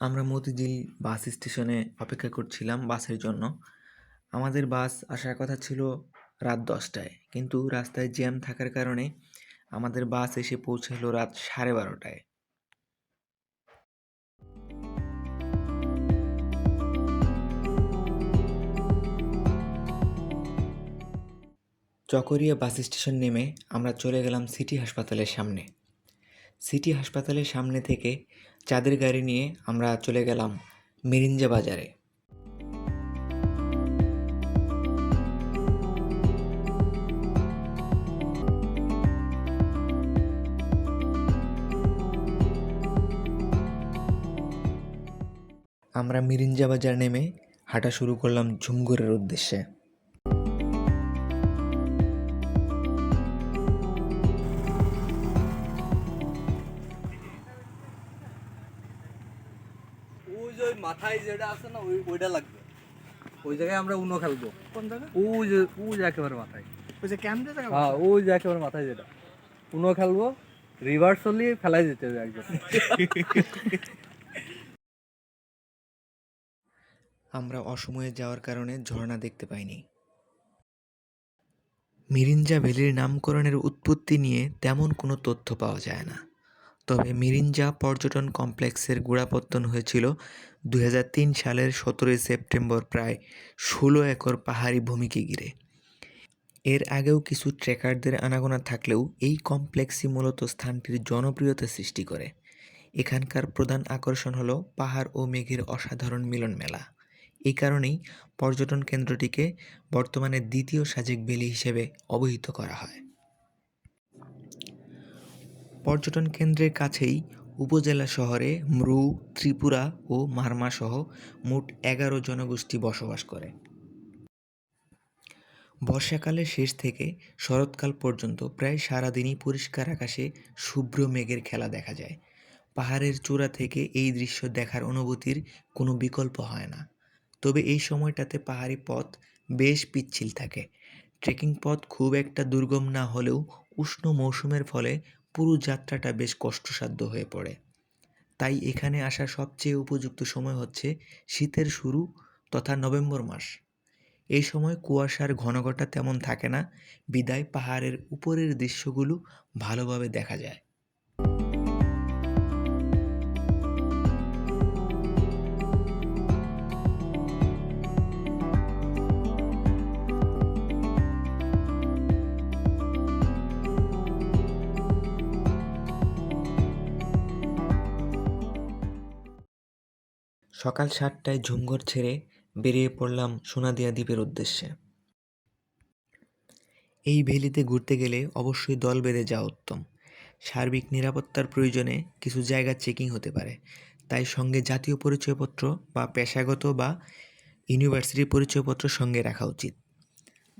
আমরা মতিঝিল বাস স্টেশনে অপেক্ষা করছিলাম বাসের জন্য। আমাদের বাস আসার কথা ছিল রাত দশটায়, কিন্তু রাস্তায় জ্যাম থাকার কারণে আমাদের বাস এসে পৌঁছালো রাত সাড়ে বারোটায়। চকরিয়া বাস স্টেশন নেমে আমরা চলে গেলাম সিটি হাসপাতালের সামনে। সিটি হাসপাতালের সামনে থেকে চাঁদের গাড়ি নিয়ে আমরা চলে গেলাম মিরিঞ্জা বাজারে। আমরা মিরিঞ্জা বাজার নেমে হাঁটা শুরু করলাম ঝুমঘুরের উদ্দেশ্যে। আছে না ওই ওইটা লাগবে। ওই জায়গায় আমরা উনো খেলব। কোন ওই যে ওই যে একেবারে মাথায়। ওই যে ক্যাম্পে জায়গা হ্যাঁ ওই যে একেবারে মাথায় যেটা। উনো খেলব রিভার্স হলে ফেলাই যেতে হবে একজন। আমরা অসময়ে যাওয়ার কারণে ঝর্ণা দেখতে পাইনি। মিরিঞ্জা ভ্যালির নামকরণের উৎপত্তি নিয়ে তেমন কোনো তথ্য পাওয়া যায় না। তবে মিরিঞ্জা পর্যটন কমপ্লেক্সের গোড়াপত্তন হয়েছিল দু হাজার তিন সালের সতেরোই সেপ্টেম্বর প্রায় ষোলো একর পাহাড়ি ভূমিকে ঘিরে। এর আগেও কিছু ট্রেকারদের আনাগোনা থাকলেও এই কমপ্লেক্সই মূলত স্থানটির জনপ্রিয়তা সৃষ্টি করে। এখানকার প্রধান আকর্ষণ হলো পাহাড় ও মেঘের অসাধারণ মিলন মেলা। এই কারণেই পর্যটন কেন্দ্রটিকে বর্তমানে দ্বিতীয় সাজেক ভ্যালি হিসেবে অবহিত করা হয়। পর্যটন কেন্দ্রের কাছেই উপজেলা শহরে মৃু ত্রিপুরা ও মারমা সহ মোট এগারো জনগোষ্ঠী বসবাস করে। বর্ষাকালের শেষ থেকে শরৎকাল পর্যন্ত প্রায় সারাদিনই পরিষ্কার আকাশে শুভ্র মেঘের খেলা দেখা যায়। পাহাড়ের চূড়া থেকে এই দৃশ্য দেখার অনুভূতির কোনো বিকল্প হয় না। তবে এই সময়টাতে পাহাড়ি পথ বেশ পিচ্ছিল থাকে। ট্রেকিং পথ খুব একটা দুর্গম না হলেও উষ্ণ মৌসুমের ফলে পুরো যাত্রাটা বেশ কষ্টসাধ্য হয়ে পড়ে। তাই এখানে আসা সবচেয়ে উপযুক্ত সময় হচ্ছে শীতের শুরু তথা নভেম্বর মাস। এই সময় কুয়াশার ঘনঘটা তেমন থাকে না, বিদায় পাহাড়ের উপরের দৃশ্যগুলো ভালোভাবে দেখা যায়। সকাল সাতটায় ঝুমঘর ছেড়ে বেরিয়ে পড়লাম সোনাদিয়া দ্বীপের উদ্দেশ্যে। এই ভ্যালিতে ঘুরতে গেলে অবশ্যই দল বেঁধে যাওয়া উত্তম। সার্বিক নিরাপত্তার প্রয়োজনে কিছু জায়গা চেকিং হতে পারে। তাই সঙ্গে জাতীয় পরিচয়পত্র বা পেশাগত বা ইউনিভার্সিটির পরিচয়পত্র সঙ্গে রাখা উচিত।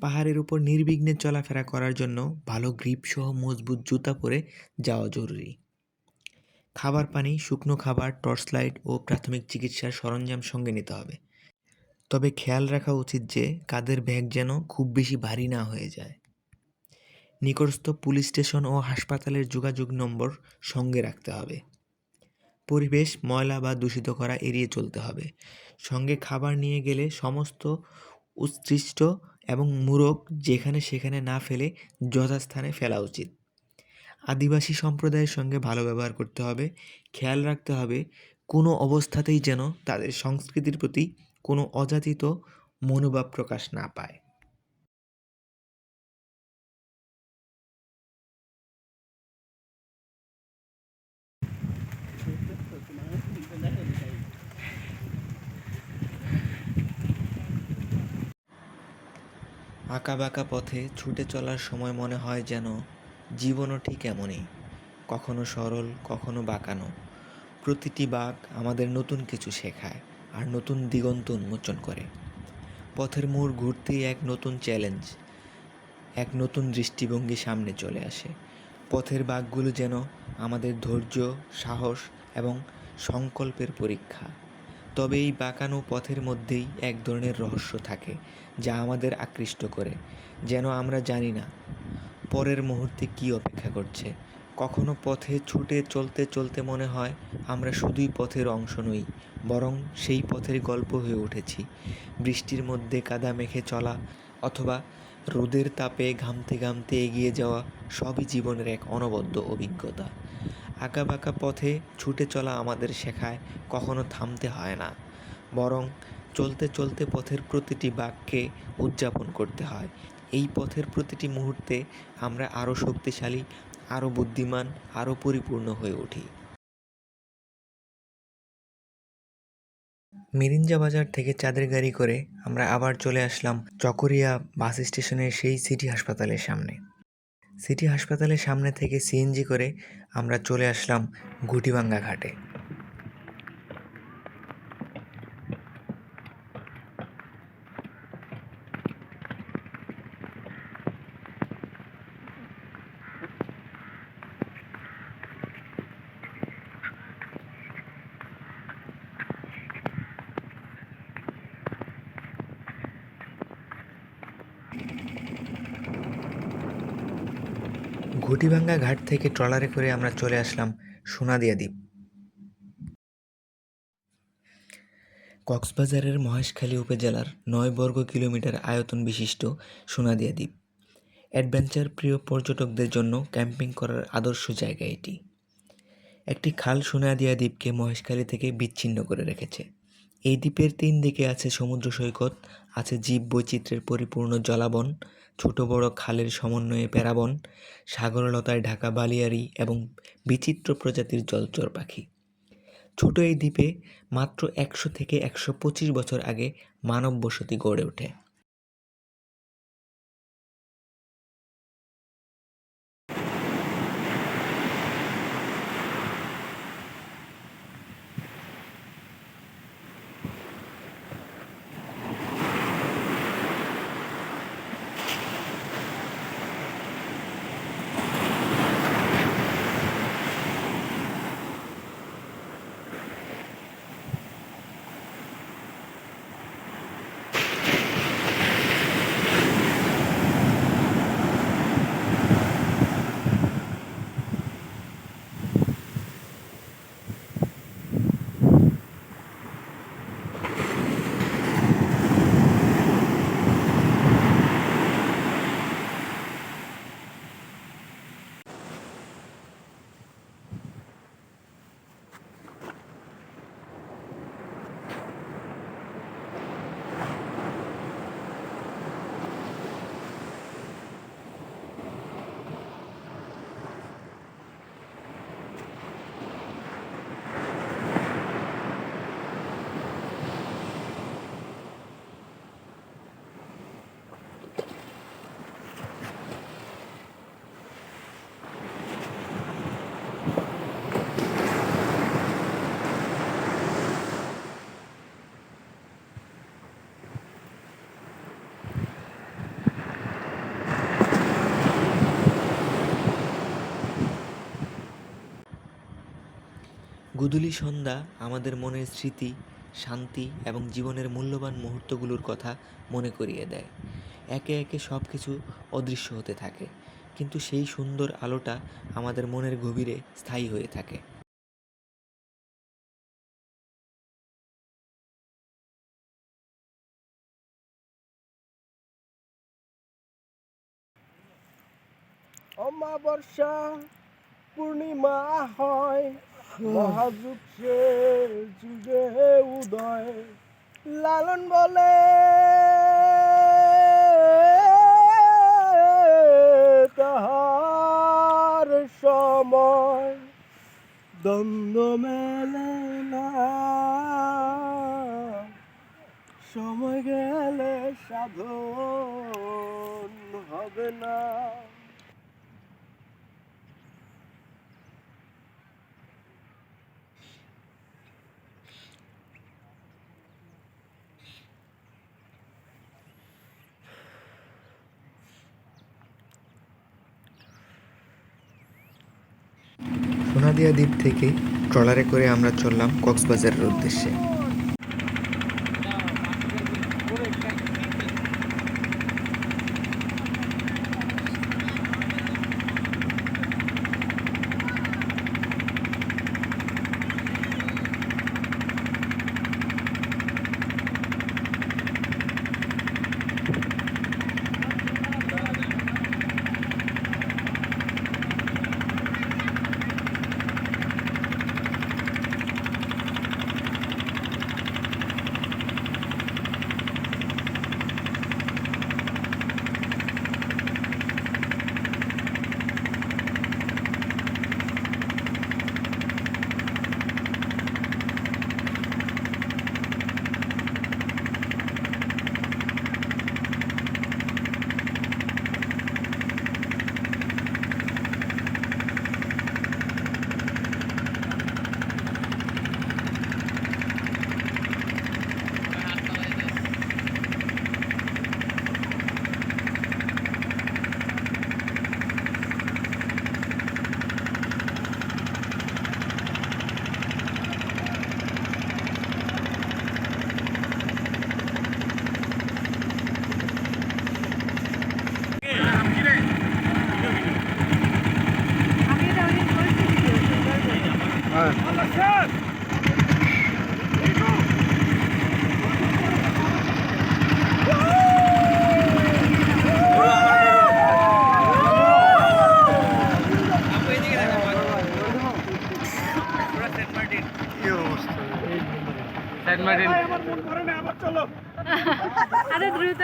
পাহাড়ের উপর নির্বিঘ্নে চলাফেরা করার জন্য ভালো গ্রিপ সহ মজবুত জুতা পরে যাওয়া জরুরি। খাবার পানি, শুকনো খাবার টর্চ লাইট ও প্রাথমিক চিকিৎসার সরঞ্জাম সঙ্গে নিতে হবে। তবে খেয়াল রাখা উচিত যে, কাদের ব্যাগ যেন খুব বেশি ভারী না হয়ে যায়। নিকটস্থ পুলিশ স্টেশন ও হাসপাতালের যোগাযোগ নম্বর সঙ্গে রাখতে হবে। পরিবেশ, ময়লা বা দূষিত করা এড়িয়ে চলতে হবে। সঙ্গে খাবার নিয়ে গেলে সমস্ত উৎসৃষ্ট এবং মুরগ যেখানে সেখানে না ফেলে যথাস্থানে ফেলা উচিত। আদিবাসী সম্প্রদায়ের সঙ্গে ভালো ব্যবহার করতে হবে। খেয়াল রাখতে হবে, কোনো অবস্থাতেই যেন তাদের সংস্কৃতির প্রতি কোনো অযাচিত মনোভাব প্রকাশ না পায়। আঁকাবাঁকা পথে ছুটে চলার সময় মনে হয় যেন জীবনও ঠিক এমনই, কখনো সরল, কখনো বাঁকানো। প্রতিটি বাঁক আমাদের নতুন কিছু শেখায় আর নতুন দিগন্ত উন্মোচন করে। পথের মোড় ঘুরতেই এক নতুন চ্যালেঞ্জ এক নতুন দৃষ্টিভঙ্গি সামনে চলে আসে। পথের বাঘগুলো যেন আমাদের ধৈর্য, সাহস এবং সংকল্পের পরীক্ষা। তবে এই বাঁকানো পথের মধ্যেই এক ধরনের রহস্য থাকে, যা আমাদের আকৃষ্ট করে, যেন আমরা জানি না পরের মুহূর্তে কী অপেক্ষা করছে? কখনো পথে ছুটে চলতে চলতে মনে হয় আমরা শুধুই পথের অংশ নই, বরং সেই পথের গল্প হয়ে উঠেছি। বৃষ্টির মধ্যে কাদা মেখে চলা অথবা রোদের তাপে ঘামতে ঘামতে এগিয়ে যাওয়া সবই জীবনের এক অনবদ্য অভিজ্ঞতা। আঁকাবাঁকা পথে ছুটে চলা আমাদের শেখায় কখনো থামতে হয় না, বরং চলতে চলতে পথের প্রতিটি বাক্যে উদযাপন করতে হয়। এই পথের প্রতিটি মুহূর্তে আমরা আরও শক্তিশালী, আরও বুদ্ধিমান, আরও পরিপূর্ণ হয়ে উঠি। মিরিঞ্জা বাজার থেকে চাঁদের গাড়ি করে আমরা আবার চলে আসলাম চকরিয়া বাস স্টেশনের সেই সিটি হাসপাতালের সামনে। সিটি হাসপাতালের সামনে থেকে সিএনজি করে আমরা চলে আসলাম গুটিবাঙ্গা ঘাটে। ঘুটিভাঙ্গা ঘাট থেকে ট্রলারে করে আমরা চলে আসলাম সোনাদিয়া দ্বীপ। কক্সবাজারের মহেশখালী উপজেলার নয় বর্গ কিলোমিটার আয়তন বিশিষ্ট সোনাদিয়া দ্বীপ। অ্যাডভেঞ্চার প্রিয় পর্যটকদের জন্য ক্যাম্পিং করার আদর্শ জায়গা এটি। একটি খাল সোনাদিয়া দ্বীপকে মহেশখালী থেকে বিচ্ছিন্ন করে রেখেছে। এই দ্বীপের তিন দিকে আছে সমুদ্র সৈকত, আছে জীব বৈচিত্র্যের পরিপূর্ণ জলাবন, ছোট বড় খালের সমন্বয়ে প্যারাবন সাগরলতায় ঢাকা বালিয়ারি এবং বিচিত্র প্রজাতির জলচর পাখি। ছোট এই দ্বীপে মাত্র একশো থেকে একশো পঁচিশ বছর আগে মানব বসতি গড়ে ওঠে। গুদুলি সন্ধ্যা, আমাদের মনের স্মৃতি, শান্তি এবং জীবনের মূল্যবান মুহূর্তগুলোর কথা মনে করিয়ে দেয়। একে একে সব কিছু অদৃশ্য হতে থাকে, কিন্তু সেই সুন্দর আলোটা আমাদের মনের গভীরে স্থায়ী হয়ে থাকে। অমাবস্যা পূর্ণিমা হয় মহাযুগে যুগে উদয়, লালন বলে। তাহার সময় দ্বন্দ্ব মেলে না। সময় গেলে সাধন হবে না। সোনাদিয়া দ্বীপ থেকে ট্রলারে করে আমরা চললাম কক্সবাজারের উদ্দেশ্যে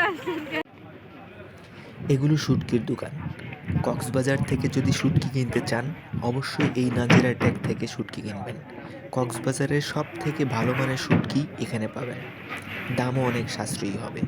আসলেন কেন? এগুলো শুটকির দোকান। কক্সবাজার থেকে যদি শুটকি কিনতে চান, অবশ্যই এই নাজিরা ট্যাগ থেকে শুটকি কিনবেন। কক্সবাজারের সব থেকে ভালো মানের শুটকি এখানে পাবেন। দামও অনেক সাশ্রয়ী হবে।